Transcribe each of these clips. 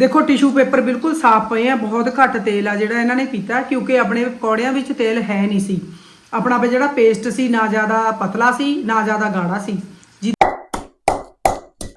ਦੇਖੋ tissue paper ਬਿਲਕੁਲ ਸਾਫ਼ ਪਏ ਆ, ਬਹੁਤ ਘੱਟ ਤੇਲ ਆ ਜਿਹੜਾ ਇਹਨਾਂ ਨੇ ਕੀਤਾ, ਕਿਉਂਕਿ ਆਪਣੇ ਪਕੌੜਿਆਂ ਵਿੱਚ ਤੇਲ ਹੈ ਨਹੀਂ ਸੀ। ਆਪਣਾ ਜਿਹੜਾ ਪੇਸਟ ਸੀ, ਨਾ ਜ਼ਿਆਦਾ ਪਤਲਾ ਸੀ, ਨਾ ਜ਼ਿਆਦਾ ਗਾੜਾ ਸੀ।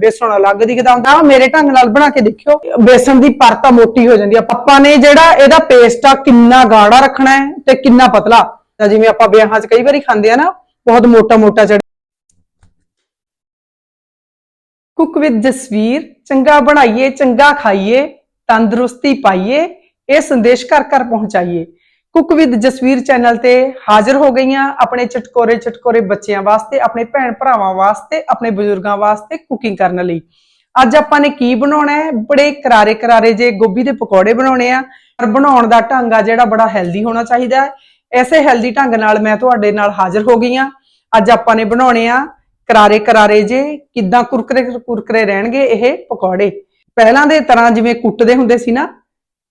ਬੇਸਣ ਅਲੱਗ ਦਿਖਦਾ ਹੁੰਦਾ ਮੇਰੇ ਢੰਗ ਨਾਲ ਬਣਾ ਕੇ ਦੇਖਿਓ। ਬੇਸਣ ਦੀ ਪਰਤ ਮੋਟੀ ਹੋ ਜਾਂਦੀ ਆ। ਆਪਾਂ ਨੇ ਜਿਹੜਾ ਇਹਦਾ ਪੇਸਟ ਆ, ਕਿੰਨਾ ਗਾੜਾ ਰੱਖਣਾ ਹੈ ਤੇ ਕਿੰਨਾ ਪਤਲਾ। ਜਿਵੇਂ ਆਪਾਂ ਵਿਆਹਾਂ 'ਚ ਕਈ ਵਾਰੀ ਖਾਂਦੇ ਆ ਨਾ, ਬਹੁਤ ਮੋਟਾ ਮੋਟਾ ਚੜ ਕੁੱਕ ਵਿਦ ਜਸਵੀਰ, ਚੰਗਾ ਬਣਾਈਏ, ਚੰਗਾ ਖਾਈਏ, ਤੰਦਰੁਸਤੀ ਪਾਈਏ, ਇਹ ਸੰਦੇਸ਼ ਘਰ ਘਰ ਪਹੁੰਚਾਈਏ। ਕੁੱਕ ਵਿਦ ਜਸਵੀਰ ਚੈਨਲ ਤੇ ਹਾਜ਼ਰ ਹੋ ਗਈਆਂ ਆਪਣੇ ਚਟਕੋਰੇ ਚਟਕੋਰੇ ਬੱਚਿਆਂ ਵਾਸਤੇ, ਆਪਣੇ ਭੈਣ ਭਰਾਵਾਂ ਵਾਸਤੇ, ਆਪਣੇ ਬਜ਼ੁਰਗਾਂ ਵਾਸਤੇ ਕੁਕਿੰਗ ਕਰਨ ਲਈ। ਅੱਜ ਆਪਾਂ ਨੇ ਕੀ ਬਣਾਉਣਾ ਹੈ? ਬੜੇ ਕਰਾਰੇ ਕਰਾਰੇ ਜੇ ਗੋਭੀ ਦੇ ਪਕੌੜੇ ਬਣਾਉਣੇ ਆ, ਪਰ ਬਣਾਉਣ ਦਾ ਢੰਗ ਆ ਜਿਹੜਾ ਬੜਾ ਹੈਲਦੀ ਹੋਣਾ ਚਾਹੀਦਾ ਹੈ। ਐਸੇ ਹੈਲਦੀ ਢੰਗ ਨਾਲ ਮੈਂ ਤੁਹਾਡੇ ਨਾਲ ਹਾਜ਼ਰ ਹੋ ਗਈ ਹਾਂ। ਅੱਜ ਆਪਾਂ ਨੇ ਬਣਾਉਣੇ ਆ ਕਰਾਰੇ ਕਰਾਰੇ ਜੇ, ਕਿੱਦਾਂ ਕੁਰਕਰੇ ਕੁਰਕਰੇ ਰਹਿਣਗੇ ਇਹ ਪਕੌੜੇ? ਪਹਿਲਾਂ ਦੇ ਤਰ੍ਹਾਂ ਜਿਵੇਂ ਕੁੱਟਦੇ ਹੁੰਦੇ ਸੀ ਨਾ,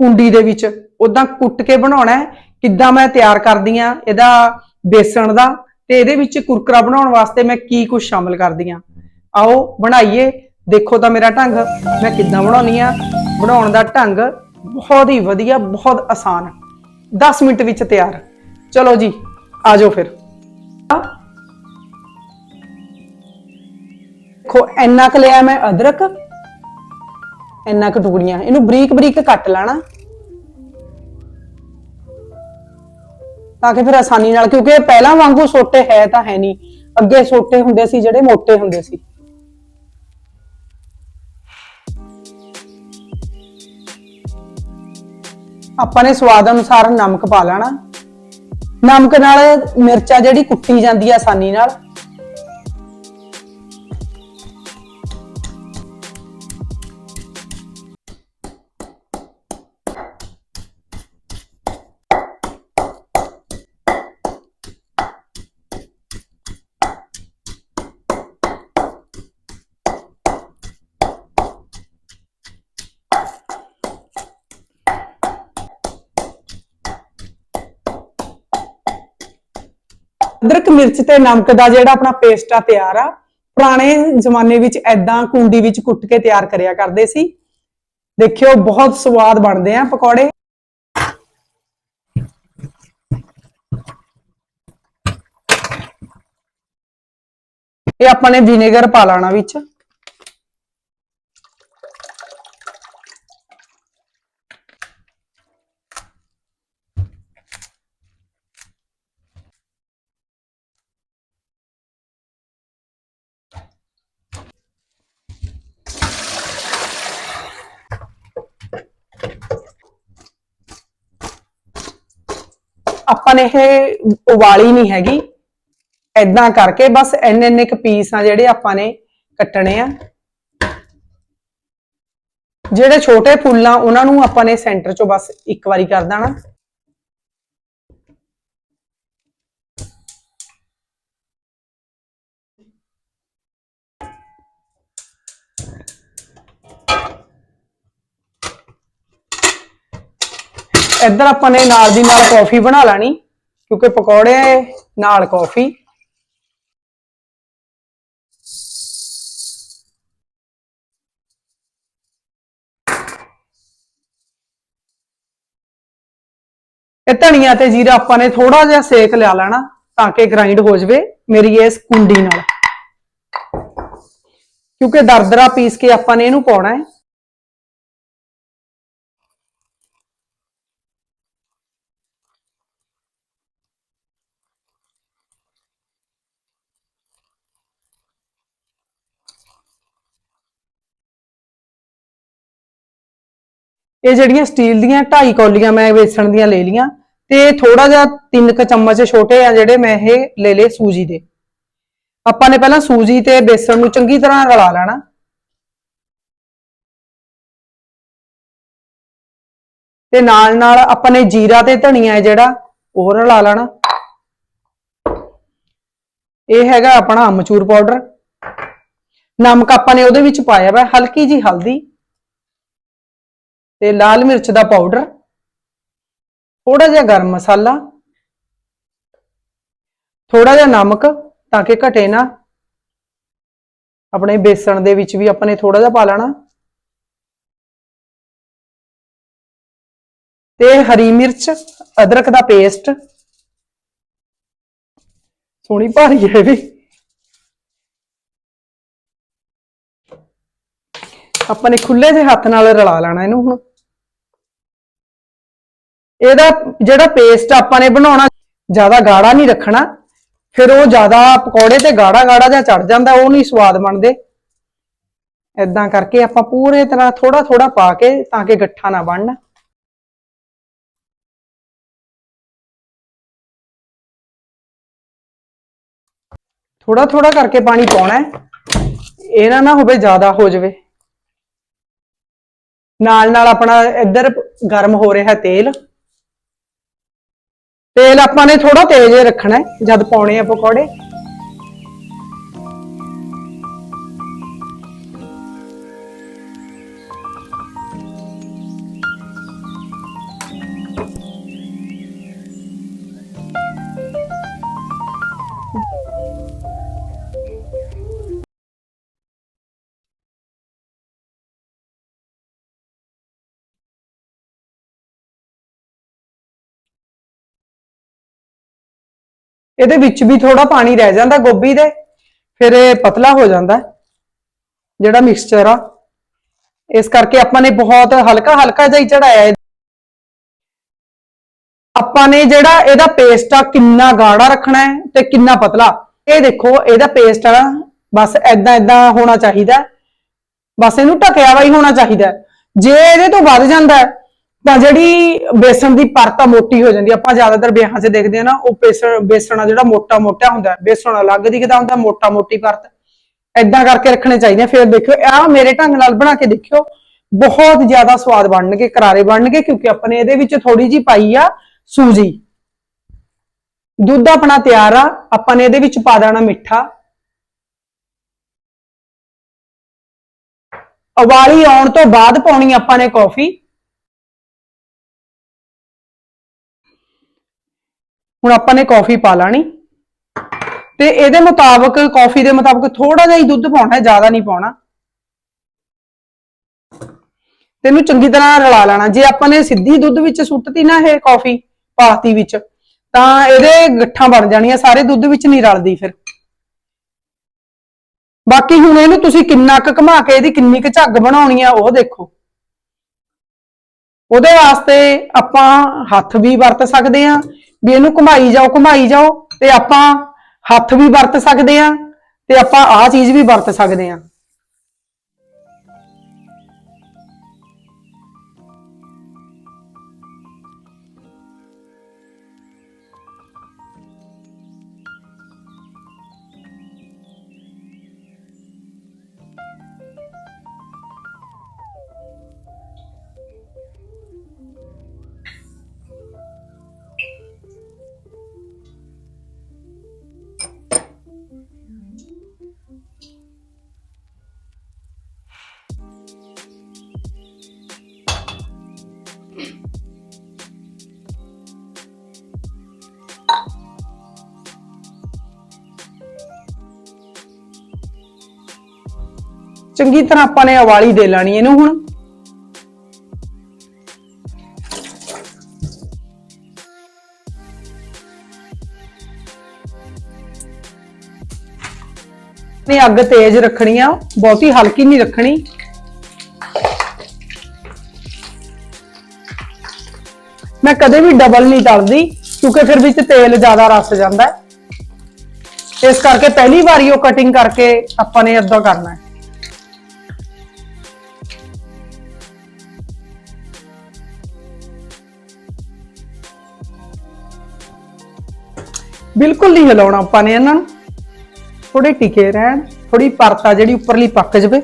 ਕੁੰਡੀ ਦੇ ਵਿੱਚ ਉਦਾਂ ਕੁੱਟ ਕੇ ਬਣਾਉਣਾ ਹੈ, ਕਿੱਦਾਂ ਮੈਂ ਤਿਆਰ ਕਰਦੀ ਆ ਇਹਦਾ ਬੇਸਣ ਦਾ ਤੇ ਇਹਦੇ ਵਿੱਚ ਕੁਰਕਰਾ ਬਣਾਉਣ ਵਾਸਤੇ ਮੈਂ ਕੀ ਕੁਝ ਸ਼ਾਮਲ ਕਰਦੀ ਆ ਆਓ, ਬਣਾਈਏ। ਦੇਖੋ ਤਾਂ ਮੇਰਾ ਢੰਗ, ਮੈਂ ਕਿੱਦਾਂ ਬਣਾਉਣੀ ਆ ਬਣਾਉਣ ਦਾ ਢੰਗ ਬਹੁਤ ਹੀ ਵਧੀਆ, ਬਹੁਤ ਆਸਾਨ। 10 ਮਿੰਟ ਵਿੱਚ ਤਿਆਰ। ਚਲੋ ਜੀ ਆਜੋ ਫਿਰ। ਦੇਖੋ, ਇੰਨਾ ਕੁ ਲਿਆ ਮੈਂ ਅਦਰਕ, ਇੰਨਾ ਕੁ ਟੁਕੜੀਆਂ ਇਹਨੂੰ ਬਰੀਕ ਬਰੀਕ ਕੱਟ ਲੈਣਾ। ਤਾਂ ਕਿ ਫਿਰ ਆਸਾਨੀ ਨਾਲ, ਕਿਉਂਕਿ ਪਹਿਲਾਂ ਵਾਂਗੂ ਛੋਟੇ ਹੈ ਤਾਂ ਹੈ ਨਹੀਂ। ਅੱਗੇ ਛੋਟੇ ਹੁੰਦੇ ਸੀ, ਜਿਹੜੇ ਮੋਟੇ ਹੁੰਦੇ ਸੀ। ਆਪਾਂ ਨੇ ਸਵਾਦ ਅਨੁਸਾਰ ਨਮਕ ਪਾ ਲੈਣਾ। ਨਮਕ ਨਾਲ ਮਿਰਚਾ ਜਿਹੜੀ ਕੁੱਟੀ ਜਾਂਦੀ ਆ ਆਸਾਨੀ ਨਾਲ। ਅਦਰਕ, ਮਿਰਚ ਤੇ ਨਮਕ ਦਾ ਜਿਹੜਾ ਆਪਣਾ ਪੇਸਟ ਆ ਤਿਆਰ ਆ, ਪੁਰਾਣੇ ਜ਼ਮਾਨੇ ਵਿੱਚ ਐਦਾਂ ਕੁੰਡੀ ਵਿੱਚ ਕੁੱਟ ਕੇ ਤਿਆਰ ਕਰਿਆ ਕਰਦੇ ਸੀ। ਦੇਖਿਓ, ਬਹੁਤ ਸਵਾਦ ਬਣਦੇ ਆ ਪਕੌੜੇ। ਇਹ ਆਪਾਂ ਨੇ ਵਿਨੇਗਰ ਪਾ ਲੈਣਾ ਵਿੱਚ। ਆਪਾਂ ਨੇ ਇਹ ਉਬਾਲੀ ਨਹੀਂ ਹੈਗੀ। ਐਦਾਂ ਕਰਕੇ ਬਸ ਇੰਨੇ ਇੰਨੇ ਕੁ ਪੀਸ ਆ ਜਿਹੜੇ ਆਪਾਂ ਨੇ ਕੱਟਣੇ ਆ। ਜਿਹੜੇ ਛੋਟੇ ਫੁੱਲਾਂ, ਉਹਨਾਂ ਨੂੰ ਆਪਾਂ ਨੇ ਸੈਂਟਰ ਚੋਂ ਬਸ ਇੱਕ ਵਾਰੀ ਕਰ ਦੇਣਾ। ਇੱਧਰ ਆਪਾਂ ਨੇ ਨਾਲ ਦੀ ਨਾਲ ਕੌਫੀ ਬਣਾ ਲੈਣੀ, ਕਿਉਂਕਿ ਪਕੌੜੇ ਨਾਲ ਕੌਫੀ ਇਹ ਧਨੀਆ ਤੇ ਜੀਰਾ ਆਪਾਂ ਨੇ ਥੋੜਾ ਜਿਹਾ ਸੇਕ ਲਿਆ ਲੈਣਾ, ਤਾਂ ਕਿ ਗ੍ਰਾਈਂਡ ਹੋ ਜਵੇ ਮੇਰੀ ਇਸ ਕੁੰਡੀ ਨਾਲ। ਕਿਉਂਕਿ ਦਰਦਰਾ ਪੀਸ ਕੇ ਆਪਾਂ ਨੇ ਇਹਨੂੰ ਪਾਉਣਾ ਹੈ। ਇਹ ਜਿਹੜੀਆਂ ਸਟੀਲ ਦੀਆਂ ਢਾਈ ਕੌਲੀਆਂ ਮੈਂ ਵੇਸਣ ਦੀਆਂ ਲੈ ਲੀਆਂ ਤੇ ਥੋੜਾ ਜਿਹਾ ਤਿੰਨ ਕ ਚਮਚ ਛੋਟੇ ਆ ਜਿਹੜੇ ਮੈਂ ਇਹ ਲੈ ਲਏ ਸੂਜੀ ਦੇ। ਆਪਾਂ ਨੇ ਪਹਿਲਾਂ ਸੂਜੀ ਤੇ ਬੇਸਣ ਨੂੰ ਚੰਗੀ ਤਰ੍ਹਾਂ ਰਲਾ ਲੈਣਾ। ਤੇ ਨਾਲ ਨਾਲ ਆਪਾਂ ਨੇ ਜੀਰਾ ਤੇ ਧਨੀਆ ਜਿਹੜਾ, ਉਹ ਰਲਾ ਲੈਣਾ। ਇਹ ਹੈਗਾ ਆਪਣਾ ਅਮਚੂਰ ਪਾਊਡਰ। ਨਮਕ ਆਪਾਂ ਨੇ ਉਹਦੇ ਵਿੱਚ ਪਾਇਆ ਵਾ, ਹਲਕੀ ਜੀ ਹਲਦੀ। ਤੇ ਲਾਲ ਮਿਰਚ ਦਾ ਪਾਊਡਰ ਥੋੜਾ ਜਿਹਾ ਗਰਮ ਮਸਾਲਾ ਥੋੜਾ ਜਿਹਾ ਨਮਕ ਤਾਂ ਕਿ ਘਟੇ ਨਾ। ਆਪਣੇ ਬੇਸਣ ਦੇ ਵਿੱਚ ਵੀ ਆਪਾਂ ਨੇ ਥੋੜਾ ਜਿਹਾ ਪਾ ਲੈਣਾ। ਤੇ ਹਰੀ ਮਿਰਚ, ਅਦਰਕ ਦਾ ਪੇਸਟ ਸੋਹਣੀ ਭਾਰੀ ਹੈ ਵੀ। ਆਪਾਂ ਨੇ ਖੁੱਲੇ ਜਿਹੇ ਹੱਥ ਨਾਲ ਰਲਾ ਲੈਣਾ ਇਹਨੂੰ ਹੁਣ। ਇਹਦਾ ਜਿਹੜਾ ਪੇਸਟ ਆਪਾਂ ਨੇ ਬਣਾਉਣਾ, ਜ਼ਿਆਦਾ ਗਾੜਾ ਨਹੀਂ ਰੱਖਣਾ। ਫਿਰ ਉਹ ਜ਼ਿਆਦਾ ਪਕੌੜੇ ਤੇ ਗਾੜਾ ਗਾੜਾ ਜਿਹਾ ਚੜ ਜਾਂਦਾ, ਉਹ ਨਹੀਂ ਸਵਾਦ ਬਣਦੇ। ਇਦਾਂ ਕਰਕੇ ਆਪਾਂ ਪੂਰੇ ਤਰ੍ਹਾਂ ਥੋੜਾ ਥੋੜਾ ਪਾ ਕੇ ਤਾਂ ਕਿ ਗੱਠਾ ਨਾ ਬਣਨ। ਥੋੜਾ ਥੋੜਾ ਕਰਕੇ ਪਾਣੀ ਪਾਉਣਾ ਹੈ। ਇਹ ਨਾ ਹੋਵੇ ਜ਼ਿਆਦਾ ਹੋ ਜਾਵੇ। ਨਾਲ ਨਾਲ ਆਪਣਾ ਇੱਧਰ ਗਰਮ ਹੋ ਰਿਹਾ ਤੇਲ। ਤੇਲ ਆਪਾਂ ਨੇ ਥੋੜਾ ਤੇਜ਼ ਰੱਖਣਾ ਜਦ ਪਾਉਣੇ ਆ ਪਕੌੜੇ। ਇਹਦੇ ਵਿੱਚ ਵੀ ਥੋੜਾ ਪਾਣੀ ਰਹਿ ਜਾਂਦਾ ਗੋਭੀ ਦੇ, ਫਿਰ ਇਹ ਪਤਲਾ ਹੋ ਜਾਂਦਾ ਜਿਹੜਾ ਮਿਕਸਚਰ ਆ। ਇਸ ਕਰਕੇ ਆਪਾਂ ਨੇ ਬਹੁਤ ਹਲਕਾ ਹਲਕਾ ਜਿਹਾ ਹੀ ਚੜਾਇਆ ਆਪਾਂ ਨੇ ਜਿਹੜਾ ਇਹਦਾ ਪੇਸਟ ਆ, ਕਿੰਨਾ ਗਾੜਾ ਰੱਖਣਾ ਹੈ ਤੇ ਕਿੰਨਾ ਪਤਲਾ। ਇਹ ਦੇਖੋ, ਇਹਦਾ ਪੇਸਟ ਆ ਬਸ ਐਦਾਂ ਐਦਾਂ ਹੋਣਾ ਚਾਹੀਦਾ ਬਸ ਇਹਨੂੰ ਢਕਿਆ ਵਾ ਹੀ ਹੋਣਾ ਚਾਹੀਦਾ ਜੇ ਇਹਦੇ ਤੋਂ ਵੱਧ ਜਾਂਦਾ ਤਾਂ ਜਿਹੜੀ ਬੇਸਣ ਦੀ ਪਰਤ ਆ ਮੋਟੀ ਹੋ ਜਾਂਦੀ ਆਪਾਂ ਜ਼ਿਆਦਾਤਰ ਵਿਆਹਾਂ 'ਚ ਦੇਖਦੇ ਆ ਨਾ, ਉਹ ਬੇਸਣ ਬੇਸਣ ਆ ਜਿਹੜਾ ਮੋਟਾ ਮੋਟਾ ਹੁੰਦਾ ਬੇਸਣ ਅਲੱਗ ਦਿਖਦਾ ਹੁੰਦਾ, ਮੋਟਾ ਮੋਟੀ ਪਰਤ। ਐਦਾਂ ਕਰਕੇ ਰੱਖਣੇ ਚਾਹੀਦੇ ਆ। ਫਿਰ ਦੇਖਿਓ ਆਹ ਮੇਰੇ ਢੰਗ ਨਾਲ ਬਣਾ ਕੇ ਦੇਖਿਓ, ਬਹੁਤ ਜ਼ਿਆਦਾ ਸਵਾਦ ਬਣਨਗੇ, ਕਰਾਰੇ ਬਣਨਗੇ, ਕਿਉਂਕਿ ਆਪਾਂ ਨੇ ਇਹਦੇ ਵਿੱਚ ਥੋੜੀ ਜੀ ਪਾਈ ਆ ਸੂਜੀ। ਦੁੱਧ ਆਪਣਾ ਤਿਆਰ ਆ, ਆਪਾਂ ਨੇ ਇਹਦੇ ਵਿੱਚ ਪਾ ਦੇਣਾ ਮਿੱਠਾ। ਉਬਾਲੀ ਆਉਣ ਤੋਂ ਬਾਅਦ ਪਾਉਣੀ ਆਪਾਂ ਨੇ ਕੌਫੀ। ਹੁਣ ਆਪਾਂ ਨੇ ਕੌਫੀ ਪਾ ਲੈਣੀ। ਤੇ ਇਹਦੇ ਮੁਤਾਬਕ ਕੌਫੀ ਦੇ ਮੁਤਾਬਕ ਥੋੜਾ ਜਿਹਾ ਹੀ ਦੁੱਧ ਪਾਉਣਾ ਹੈ, ਜ਼ਿਆਦਾ ਨਹੀਂ ਪਾਉਣਾ। ਤੈਨੂੰ ਚੰਗੀ ਤਰ੍ਹਾਂ ਰਲਾ ਲੈਣਾ। ਜੇ ਆਪਾਂ ਨੇ ਸਿੱਧੀ ਦੁੱਧ ਵਿੱਚ ਸੁੱਟਤੀ ਨਾ ਇਹ ਕੌਫੀ ਪਾਤੀ ਵਿੱਚ, ਤਾਂ ਇਹਦੇ ਗੱਠਾਂ ਬਣ ਜਾਣੀਆਂ, ਸਾਰੇ ਦੁੱਧ ਵਿੱਚ ਨਹੀਂ ਰਲਦੀ ਫਿਰ। ਬਾਕੀ ਹੁਣ ਇਹਨੂੰ ਤੁਸੀਂ ਕਿੰਨਾ ਕੁ ਘੁਮਾ ਕੇ ਇਹਦੀ ਕਿੰਨੀ ਕੁ ਝੱਗ ਬਣਾਉਣੀ ਆ, ਉਹ ਦੇਖੋ। ਉਹਦੇ ਵਾਸਤੇ ਆਪਾਂ ਹੱਥ ਵੀ ਵਰਤ ਸਕਦੇ ਆ ਵੀ ਇਹਨੂੰ ਘੁਮਾਈ ਜਾਓ ਘੁਮਾਈ ਜਾਓ ਤੇ ਆਪਾਂ ਹੱਥ ਵੀ ਵਰਤ ਸਕਦੇ ਆ ਤੇ ਆਪਾਂ ਆਹ ਚੀਜ਼ ਵੀ ਵਰਤ ਸਕਦੇ ਆ ਚੰਗੀ ਤਰ੍ਹਾਂ ਆਪਾਂ ਨੇ ਉਬਾਲੀ ਦੇ ਲੈਣੀ ਇਹਨੂੰ ਹੁਣ। ਨੇ ਅੱਗ ਤੇਜ਼ ਰੱਖਣੀ ਆ, ਬਹੁਤੀ ਹਲਕੀ ਨਹੀਂ ਰੱਖਣੀ। ਮੈਂ ਕਦੇ ਵੀ ਡਬਲ ਨਹੀਂ ਤਲਦੀ, ਕਿਉਂਕਿ ਫਿਰ ਵਿੱਚ ਤੇਲ ਜ਼ਿਆਦਾ ਰਸ ਜਾਂਦਾ। ਇਸ ਕਰਕੇ ਪਹਿਲੀ ਵਾਰੀ ਉਹ ਕਟਿੰਗ ਕਰਕੇ ਆਪਾਂ ਨੇ ਏਦਾਂ ਕਰਨਾ ਹੈ। ਬਿਲਕੁਲ ਨਹੀਂ ਹਿਲਾਉਣਾ ਆਪਾਂ ਨੇ ਇਹਨਾਂ ਨੂੰ। ਥੋੜੇ ਟਿਕੇ ਰਹਿਣ ਥੋੜੀ ਆ ਜਿਹੜੀ ਉੱਪਰਲੀ ਪੱਕ ਜਵੇ।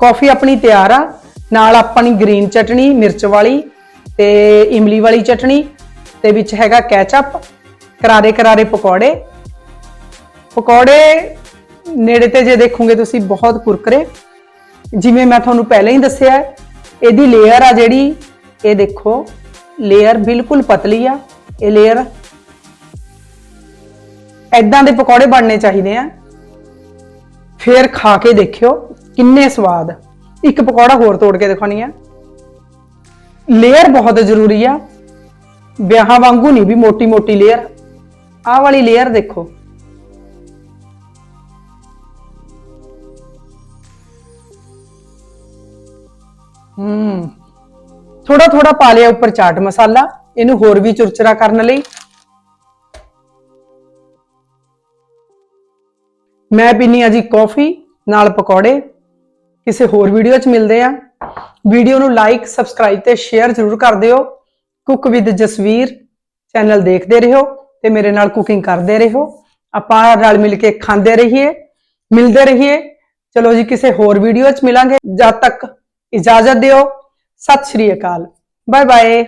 ਕਾਫੀ ਆਪਣੀ ਤਿਆਰ ਆ। ਨਾਲ ਆਪਣੀ ਗ੍ਰੀਨ ਚਟਣੀ, ਮਿਰਚ ਵਾਲੀ ਤੇ ਇਮਲੀ ਵਾਲੀ ਚਟਣੀ ਤੇ ਵਿੱਚ ਹੈਗਾ ਕੈਚਅਪ ਕਰਾਰੇ ਕਰਾਰੇ ਪਕੌੜੇ। ਪਕੌੜੇ ਨੇੜੇ ਤੇ ਜੇ ਦੇਖੋਗੇ ਤੁਸੀਂ ਬਹੁਤ ਕੁਰਕਰੇ। ਜਿਵੇਂ ਮੈਂ ਤੁਹਾਨੂੰ ਪਹਿਲਾਂ ਹੀ ਦੱਸਿਆ ਇਹਦੀ ਲੇਅਰ ਆ ਜਿਹੜੀ, ਇਹ ਦੇਖੋ ਲੇਅਰ ਬਿਲਕੁਲ ਪਤਲੀ ਆ। ਇਹ ਲੇਅਰ ਐਦਾਂ ਦੇ ਪਕੌੜੇ ਬਣਨੇ ਚਾਹੀਦੇ ਆ। ਫੇਰ ਖਾ ਕੇ ਦੇਖਿਓ। ਕਿੰਨੇ ਸਵਾਦ। ਇੱਕ ਪਕੌੜਾ ਹੋਰ ਤੋੜ ਕੇ ਦਿਖਾਉਣੀ ਆ। ਲੇਅਰ ਬਹੁਤ ਜ਼ਰੂਰੀ ਆ। ਵਿਆਹਾਂ ਵਾਂਗੂ ਨਹੀਂ ਵੀ ਮੋਟੀ ਮੋਟੀ ਲੇਅਰ ਆਹ ਵਾਲੀ ਲੇਅਰ ਦੇਖੋ। ਹੂੰ। ਥੋੜਾ ਥੋੜਾ ਪਾ ਲਿਆ ਉੱਪਰ ਚਾਟ ਮਸਾਲਾ। ਇਹਨੂੰ ਹੋਰ ਵੀ ਚੁਰਚਰਾ ਕਰਨ ਲਈ। ਮੈਂ ਪੀਨੀ ਆ ਜੀ ਕਾਫੀ, ਨਾਲ ਪਕੌੜੇ। ਕਿਸੇ ਹੋਰ ਵੀਡੀਓ 'ਚ ਮਿਲਦੇ ਆ ਵੀਡੀਓ ਨੂੰ ਲਾਈਕ ਸਬਸਕ੍ਰਾਈਬ ਤੇ ਸ਼ੇਅਰ ਜ਼ਰੂਰ ਕਰ ਦਿਓ। ਕੁੱਕ ਵਿਦ ਜਸਵੀਰ ਚੈਨਲ ਦੇਖਦੇ ਰਹੋ ਤੇ ਮੇਰੇ ਨਾਲ ਕੁਕਿੰਗ ਕਰਦੇ ਰਹੋ। ਆਪਾਂ ਰਲ ਮਿਲ ਕੇ ਖਾਂਦੇ ਰਹੀਏ, ਮਿਲਦੇ ਰਹੀਏ। ਚਲੋ ਜੀ, ਕਿਸੇ ਹੋਰ ਵੀਡੀਓ 'ਚ ਮਿਲਾਂਗੇ। ਜਦ ਤੱਕ ਇਜਾਜ਼ਤ ਦਿਓ। ਸਤਿ ਸ਼੍ਰੀ ਅਕਾਲ। Bye bye